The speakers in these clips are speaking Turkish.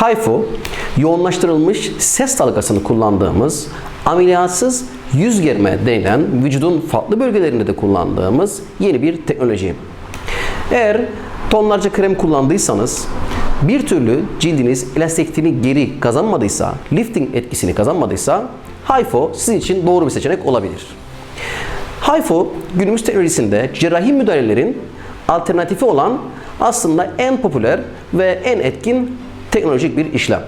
HIFU, yoğunlaştırılmış ses dalgasını kullandığımız ameliyatsız yüz germe denilen vücudun farklı bölgelerinde de kullandığımız yeni bir teknoloji. Eğer tonlarca krem kullandıysanız bir türlü cildiniz elastikliğini geri kazanmadıysa, lifting etkisini kazanmadıysa HIFO sizin için doğru bir seçenek olabilir. HIFO günümüz teknolojisinde cerrahi müdahalelerin alternatifi olan aslında en popüler ve en etkin teknolojik bir işlem.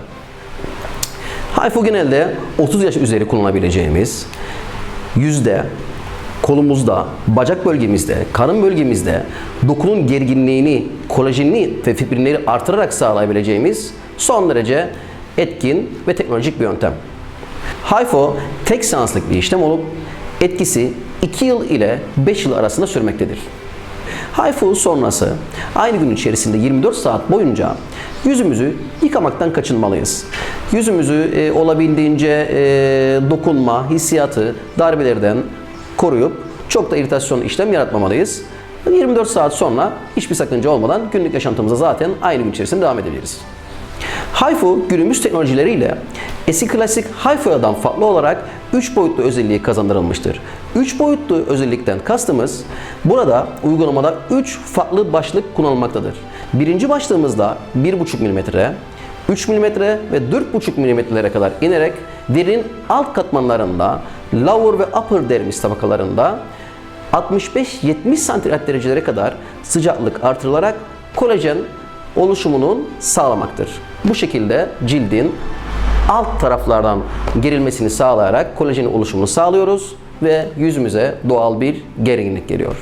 HIFO genelde 30 yaş üzeri kullanabileceğimiz yüzde, kolumuzda, bacak bölgemizde, karın bölgemizde dokunun gerginliğini, kolajenini ve fibrinleri artırarak sağlayabileceğimiz son derece etkin ve teknolojik bir yöntem. HIFO tek seanslık bir işlem olup etkisi 2 yıl ile 5 yıl arasında sürmektedir. HIFU sonrası aynı gün içerisinde 24 saat boyunca yüzümüzü yıkamaktan kaçınmalıyız. Yüzümüzü e, olabildiğince e, dokunma, hissiyatı, darbelerden koruyup çok da iritasyon işlem yaratmamalıyız. 24 saat sonra hiçbir sakınca olmadan günlük yaşantımıza zaten aynı gün içerisinde devam edebiliriz. HIFU günümüz teknolojileriyle eski klasik HIFU'dan farklı olarak 3 boyutlu özelliği kazandırılmıştır. 3 boyutlu özellikten kastımız burada uygulamada 3 farklı başlık kullanılmaktadır. Birinci başlığımızda 1,5 mm, 3 mm ve 4,5 mm'lere kadar inerek derinin alt katmanlarında lower ve upper dermis tabakalarında 65-70 santigrat derecelere kadar sıcaklık artırılarak kolajen oluşumunun sağlamaktır. Bu şekilde cildin alt taraflardan gerilmesini sağlayarak kolajenin oluşumunu sağlıyoruz ve yüzümüze doğal bir gerginlik geliyor.